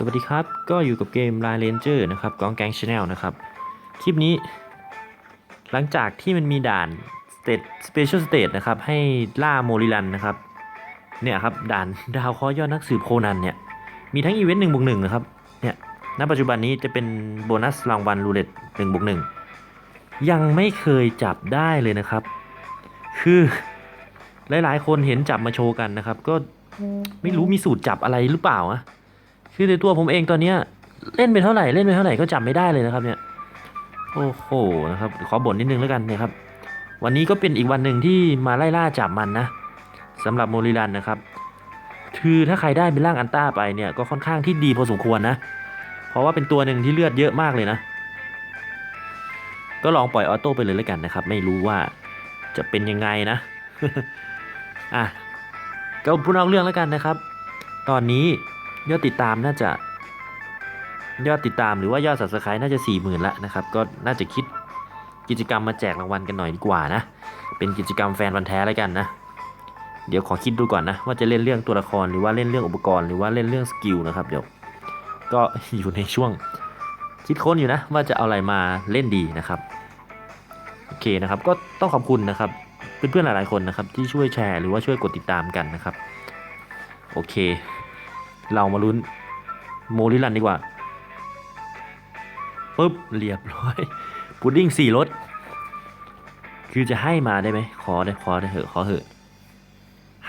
สวัสดีครับ ก็อยู่กับเกม Line Ranger นะครับกองแกงชาแนลนะครับ คลิปนี้ หลังจากที่มันมีด่าน State Special State นะครับ ให้ล่าโมริลันนะครับ เนี่ยครับ ด่านดาวคราะห์ยอดนักสืบโคนันเนี่ย มีทั้งอีเวนต์หนึ่งบวกหนึ่งนะครับ เนี่ย ณ ปัจจุบันนี้จะเป็นโบนัสรางวัลรูเล็ตหนึ่งบวกหนึ่งยังไม่เคยจับได้เลยนะครับ คือหลายๆ คนเห็นจับมาโชว์กันนะครับ ก็ไม่รู้มีสูตรจับอะไรหรือเปล่าอะ คือในตัวผมเองตอนเนี้ยเล่นไปเท่าไหร่เล่นไปเท่าไหร่ก็จำไม่ได้เลยนะครับเนี่ยโอ้โหนะครับขอบ่นนิดนึงแล้วกันนี่ยครับ วันนี้ก็เป็นอีกวันหนึ่งที่มาไล่ล่าจับมันนะสำหรับโมริลันนะครับคือถ้าใครได้เป็นร่างอันต้าไปเนี่ยก็ค่อนข้างที่ดีพอสมควรนะ เพราะว่าเป็นตัวหนึ่งที่เลือดเยอะมากเลยนะ ก็ลองปล่อยออโต้ไปเลยแล้วกันนะครับ ไม่รู้ว่าจะเป็นยังไงนะอะก็พูดนอกเรื่องแล้วกันนะครับ ตอนนี้ ยอดติดตามน่าจะ ยอดติดตามหรือว่ายอด subscribe น่าจะ4 0,000ละนะครับ ก็น่าจะคิดกิจกรรมมาแจกรางวัลกันหน่อยดีกว่านะ เป็นกิจกรรมแฟนพันแท้แล้วกันนะ เดี๋ยวขอคิดดูก่อนนะ ว่าจะเล่นเรื่องตัวละครหรือว่าเล่นเรื่องอุปกรณ์หรือว่าเล่นเรื่องสกิลนะครับเดี๋ยวก็อยู่ในช่วงคิดค้นอยู่นะว่าจะเอาอะไรมาเล่นดีนะครับโอเคนะครับก็ต้องขอบคุณนะครับเพื่อนๆหลายๆคนนะครับที่ช่วยแชร์หรือว่าช่วยกดติดตามกันนะครับ โอเค เรามาลุ้นโมลิลันดีกว่าปุ๊บเรียบร้อย พุดดิ้งสี่รสคือจะให้มาได้ไหมขอได้ขอได้เหอะขอเหอะ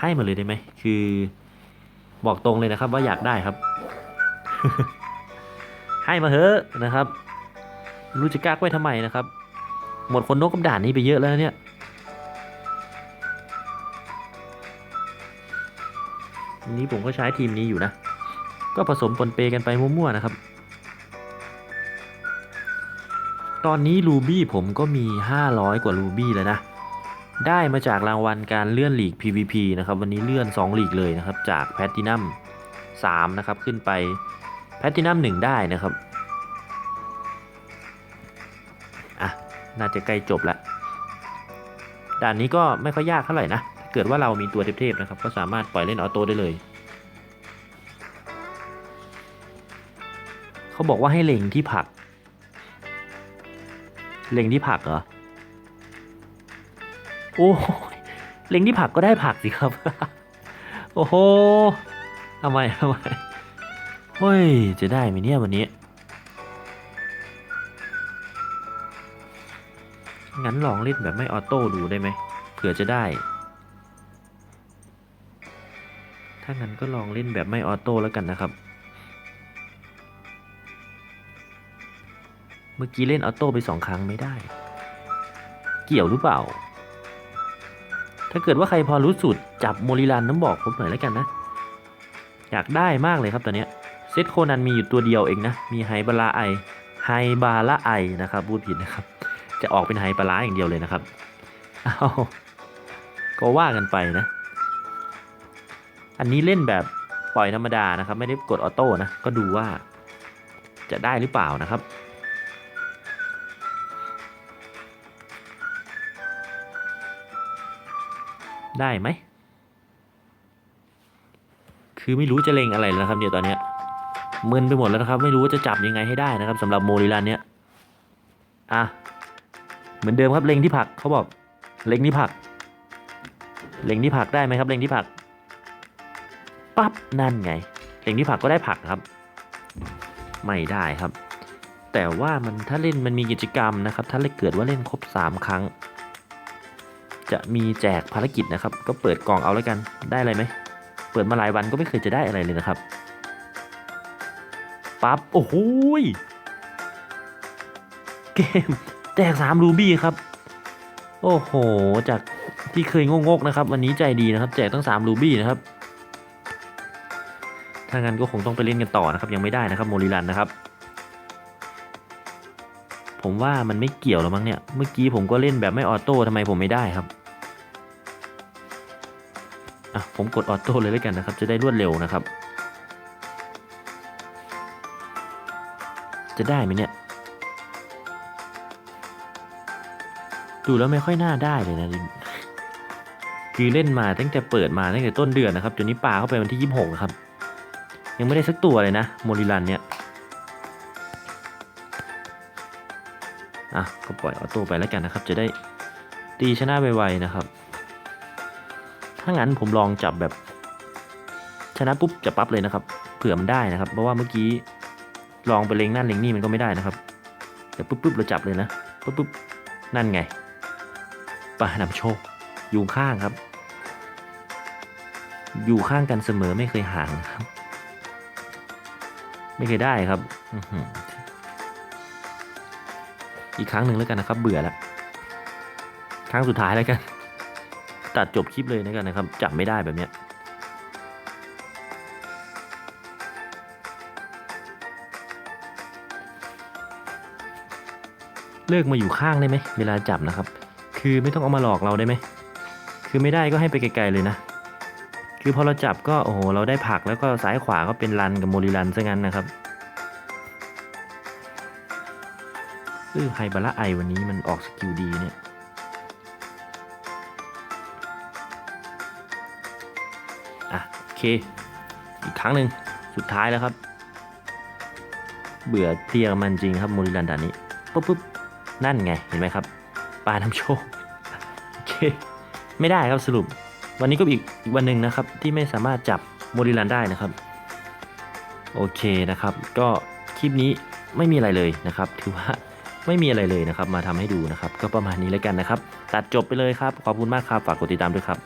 ให้มาเลยได้ไหมคือบอกตรงเลยนะครับ ว่าอยากได้ครับ ให้มาเถอะนะครับ รู้จะกล้าไว้ทำไมนะครับ หมดคนนกกับด่านนี้ไปเยอะแล้วเนี่ยนี้ผมก็ใช้ทีมนี้อยู่นะ ก็ผสมปนเปกันไปมั่วๆนะครับ ตอนนี้รูบี้ผมก็มี 500 กว่ารูบี้แล้วนะ ได้มาจากรางวัลการเลื่อนหลีก PVP นะครับ วันนี้เลื่อน2ลีกเลยนะครับ จากแพตตินัม3นะครับ ขึ้นไปแพตตินัม1ได้นะครับ อะ น่าจะใกล้จบแล้วด่านนี้ก็ไม่ค่อยยากเท่าไหร่นะ เกิดว่าเรามีตัวเทพๆนะครับ ก็สามารถปล่อยเล่นออโต้ได้เลย เขาบอกว่าให้เล็งที่ผัก เล็งที่ผักเหรอ โอ้เล็งที่ผักก็ได้ผักสิครับ โอ้โหทำไมทำไมเฮ้ย จะได้ไหมเนี่ยวันนี้ งั้นลองเล่นแบบไม่ออโต้ดูได้ไหม เผื่อจะได้ ถ้างั้นก็ลองเล่นแบบไม่ออโต้แล้วกันนะครับ มื่อกี้เล่นออโต้ไปสองครั้งไม่ได้ เกี่ยวหรือเปล่า ถ้าเกิดว่าใครพอรู้สูตรจับโมริลันน้ำบอกผมหน่อยแล้วกันนะ อยากได้มากเลยครับตอนนี้เซตโคนันมีอยู่ตัวเดียวเองนะ มีไฮบาลาไอไฮบาลาไอนะครับพูดผิดนะครับ จะออกเป็นไฮปลาร้าอย่างเดียวเลยนะครับเอาก็ว่ากันไปนะ อันนี้เล่นแบบปล่อยธรรมดานะครับ ไม่ได้กดออโต้นะ ก็ดูว่าจะได้หรือเปล่านะครับ ได้ไหม คือไม่รู้จะเลงอะไรแล้วนะครับเนี่ยตอนเนี้ยมึนไปหมดแล้วนะครับ ไม่รู้ว่าจะจับยังไงให้ได้นะครับสำหรับโมริลันเนี้ยอะเหมือนเดิมครับเลงที่ผักเขาบอกเลงที่ผัก เลงที่ผักได้ไหมครับ เลงที่ผักปั๊บนั่นไง เลงที่ผักก็ได้ผักครับ ไม่ได้ครับ แต่ว่ามันถ้าเล่นมันมีกิจกรรมนะครับ ถ้าเกิดว่าเล่นครบ 3 ครั้ง จะมีแจกภารกิจนะครับ ก็เปิดกล่องเอาแล้วกันได้อะไรไหมเปิดมาหลายวันก็ไม่เคยจะได้อะไรเลยนะครับปั๊บโอ้โหเกมแจกสามรูบี้ครับ โอ้โห จากที่เคยงกๆนะครับ วันนี้ใจดีนะครับ แจกตั้งสามรูบี้นะครับถ้างั้นก็คงต้องไปเล่นกันต่อนะครับ ยังไม่ได้นะครับโมริลันนะครับ ผมว่ามันไม่เกี่ยวแล้วมั้งเนี่ย เมื่อกี้ผมก็เล่นแบบไม่ออโต้ทำไมผมไม่ได้ครับ อะผมกดออโต้เลยแล้วกันนะครับ จะได้รวดเร็วนะครับ จะได้ไหมเนี่ย ดูแล้วไม่ค่อยน่าได้เลยนะคือเล่นมาตั้งแต่เปิดมาตั้งแต่ต้นเดือนนะครับจนนี้ปาเข้าไปวันที่ 26นะครับ ยังไม่ได้สักตัวเลยนะโมริลันเนี่ยอะก็ปล่อยออโต้ไปแล้วกันนะครับ จะได้ตีชนะไวๆนะครับ ถ้างั้นผมลองจับแบบชนะปุ๊บจะปั๊บเลยนะครับ เผื่อมันได้นะครับ เพราะว่าเมื่อกี้ลองไปเล็งนั่นเล็งนี่มันก็ไม่ได้นะครับเดี๋ยวปุ๊บปุ๊บเราจับเลยนะปุ๊บปุ๊บนั่นไงปานำโชคอยู่ข้างครับ อยู่ข้างกันเสมอไม่เคยห่างนะครับ ไม่เคยได้ครับอีกครั้งหนึ่งแล้วกันนะครับ เบื่อแล้วครั้งสุดท้ายแล้วกัน ตัดจบคลิปเลยแล้วกันนะครับจับไม่ได้แบบเนี้ยเลิกมาอยู่ข้างได้ไหมเวลาจับนะครับ คือไม่ต้องเอามาหลอกเราได้ไหมคือไม่ได้ก็ให้ไปไกลๆเลยนะ คือพอเราจับก็โอ้โหเราได้ผักแล้วก็ซ้ายขวาก็เป็นรันกับโมริรันซะงั้นนะครับเออไฮบาระไอวันนี้มันออกสกิลดีเนี่ย เค อีกครั้งหนึ่งสุดท้ายแล้วครับ เบื่อเพียมันจริงครับโมริรันด่านนี้ปุ๊บปุ๊บนั่นไงเห็นไหมครับปลาน้ำโชคโอเคไม่ได้ครับสรุป วันนี้ก็อีกอีกวันหนึ่งนะครับ ที่ไม่สามารถจับโมริลันได้นะครับ โอเคนะครับ ก็คลิปนี้ไม่มีอะไรเลยนะครับ ถือว่าไม่มีอะไรเลยนะครับ มาทำให้ดูนะครับ ก็ประมาณนี้แล้วกันนะครับ ตัดจบไปเลยครับ ขอบคุณมากครับ ฝากกดติดตามด้วยครับ